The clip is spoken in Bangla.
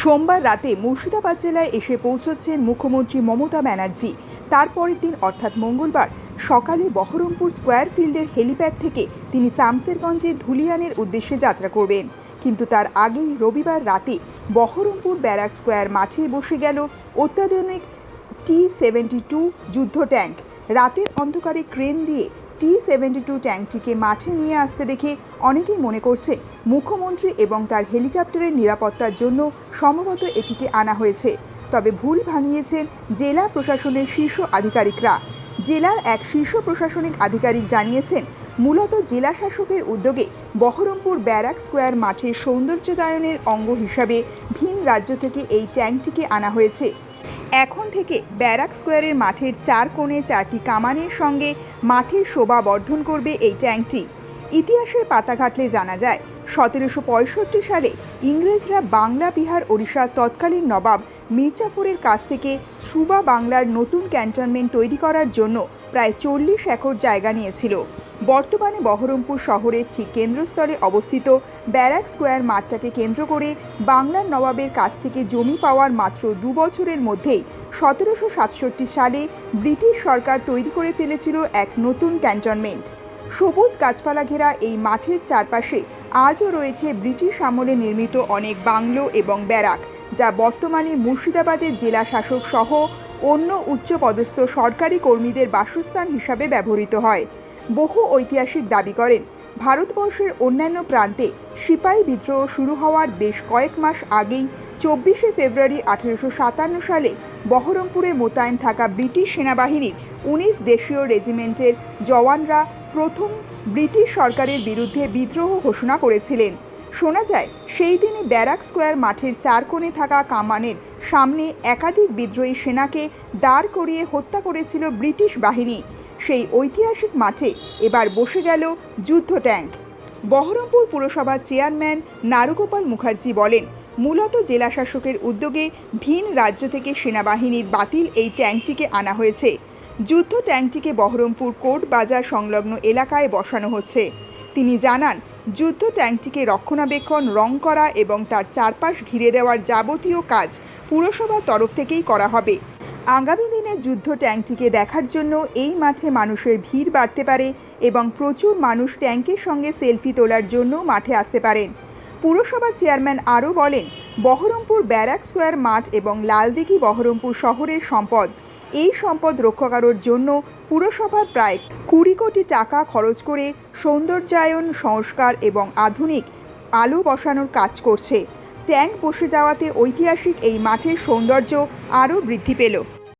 সোমবার রাতে মুর্শিদাবাদ জেলায় এসে পৌঁছচ্ছেন মুখ্যমন্ত্রী মমতা ব্যানার্জি। তারপরের দিন, অর্থাৎ মঙ্গলবার, সকালে বহরমপুর স্কোয়ার ফিল্ডের হেলিপ্যাড থেকে তিনি শামসেরগঞ্জের ধুলিয়ানের উদ্দেশ্যে যাত্রা করবেন। কিন্তু তার আগেই রবিবার রাতে বহরমপুর ব্যারাক স্কোয়ার মাঠে বসে গেল অত্যাধুনিক টি সেভেন্টি টু যুদ্ধ ট্যাঙ্ক। রাতের অন্ধকারে ক্রেন দিয়ে টি সেভেন্টি টু ট্যাঙ্কটিকে মাঠে নিয়ে আসতে দেখে অনেকেই মনে করছে মুখ্যমন্ত্রী এবং তার হেলিকপ্টারের নিরাপত্তার জন্য সম্ভবত এটিকে আনা হয়েছে। তবে ভুল ভাঙিয়েছেন জেলা প্রশাসনের শীর্ষ আধিকারিকরা। জেলার এক শীর্ষ প্রশাসনিক আধিকারিক জানিয়েছেন, মূলত জেলা শাসকের উদ্যোগে বহরমপুর ব্যারাক স্কোয়ার মাঠের সৌন্দর্যদায়নের অঙ্গ হিসাবে ভিন রাজ্য থেকে এই ট্যাঙ্কটিকে আনা হয়েছে। এখন থেকে ব্যারাক স্কোয়ারের মাঠের চার কোণে চারটি কামানের সঙ্গে মাঠের শোভা বর্ধন করবে এই ট্যাঙ্কটি। ইতিহাসের পাতা ঘাটলে জানা যায় সতেরোশো পঁয়ষট্টি সালে ইংরেজরা বাংলা, বিহার, ওড়িশার তৎকালীন নবাব মির্জাফরের কাছ থেকে সুবা বাংলার নতুন ক্যান্টনমেন্ট তৈরি করার জন্য প্রায় চল্লিশ একর জায়গা নিয়েছিল। বর্তমানে বহরমপুর শহরের ঠিক কেন্দ্রস্থলে অবস্থিত ব্যারাক স্কোয়ার মাঠটাকে কেন্দ্র করে বাংলার নবাবের কাছ থেকে জমি পাওয়ার মাত্র দু বছরের মধ্যেই সতেরোশো সাতষট্টি সালে ব্রিটিশ সরকার তৈরি করে ফেলেছিল এক নতুন ক্যান্টনমেন্ট। সবুজ গাছপালা ঘেরা এই মাঠের চারপাশে আজও রয়েছে ব্রিটিশ আমলে নির্মিত অনেক বাংলো এবং ব্যারাক, যা বর্তমানে মুর্শিদাবাদের জেলা শাসক সহ অন্য উচ্চপদস্থ সরকারি কর্মীদের বাসস্থান হিসাবে ব্যবহৃত হয়। বহু ঐতিহাসিক দাবি করেন, ভারতবর্ষের অন্যান্য প্রান্তে সিপাহী বিদ্রোহ শুরু হওয়ার বেশ কয়েক মাস আগেই চব্বিশে ফেব্রুয়ারি আঠেরোশো সাতান্ন সালে বহরমপুরে মোতায়েন থাকা ব্রিটিশ সেনাবাহিনীর উনিশ দেশীয় রেজিমেন্টের জওয়ানরা প্রথম ব্রিটিশ সরকারের বিরুদ্ধে বিদ্রোহ ঘোষণা করেছিলেন। শোনা যায়, সেই দিনই ব্যারাক স্কোয়ার মাঠের চার কোণে থাকা কামানের সামনে একাধিক বিদ্রোহী সেনাকে দাঁড় করিয়ে হত্যা করেছিল ব্রিটিশ বাহিনী। সেই ঐতিহাসিক মাঠে এবার বসে গেল যুদ্ধ ট্যাঙ্ক। বহরমপুর পুরসভার চেয়ারম্যান নারুগোপাল মুখার্জি বলেন, মূলত জেলা শাসকের উদ্যোগে ভিন রাজ্য থেকে সেনাবাহিনীর বাতিল এই ট্যাঙ্কটিকে আনা হয়েছে। যুদ্ধ ট্যাঙ্কটিকে বহরমপুর কোর্ট বাজার সংলগ্ন এলাকায় বসানো হচ্ছে। তিনি জানান, যুদ্ধ ট্যাঙ্কটিকে রক্ষণাবেক্ষণ, রং করা এবং তার চারপাশ ঘিরে দেওয়ার যাবতীয় কাজ পুরসভার তরফ থেকেই করা হবে। আগামী দিনে যুদ্ধ ট্যাঙ্কটিকে দেখার জন্য এই মাঠে মানুষের ভিড় বাড়তে পারে এবং প্রচুর মানুষ ট্যাঙ্কের সঙ্গে সেলফি তোলার জন্য মাঠে আসতে পারেন। পুরসভার চেয়ারম্যান আরও বলেন, বহরমপুর ব্যারাক স্কোয়ার মাঠ এবং লালদিঘি বহরমপুর শহরের সম্পদ। এই সম্পদ রক্ষা করার জন্য পুরসভার প্রায় কুড়ি কোটি টাকা খরচ করে সৌন্দর্যায়ন, সংস্কার এবং আধুনিক আলো বসানোর কাজ করছে। ট্যাঙ্ক বসে যাওয়াতে ঐতিহাসিক এই মাঠের সৌন্দর্য আরও বৃদ্ধি পেল।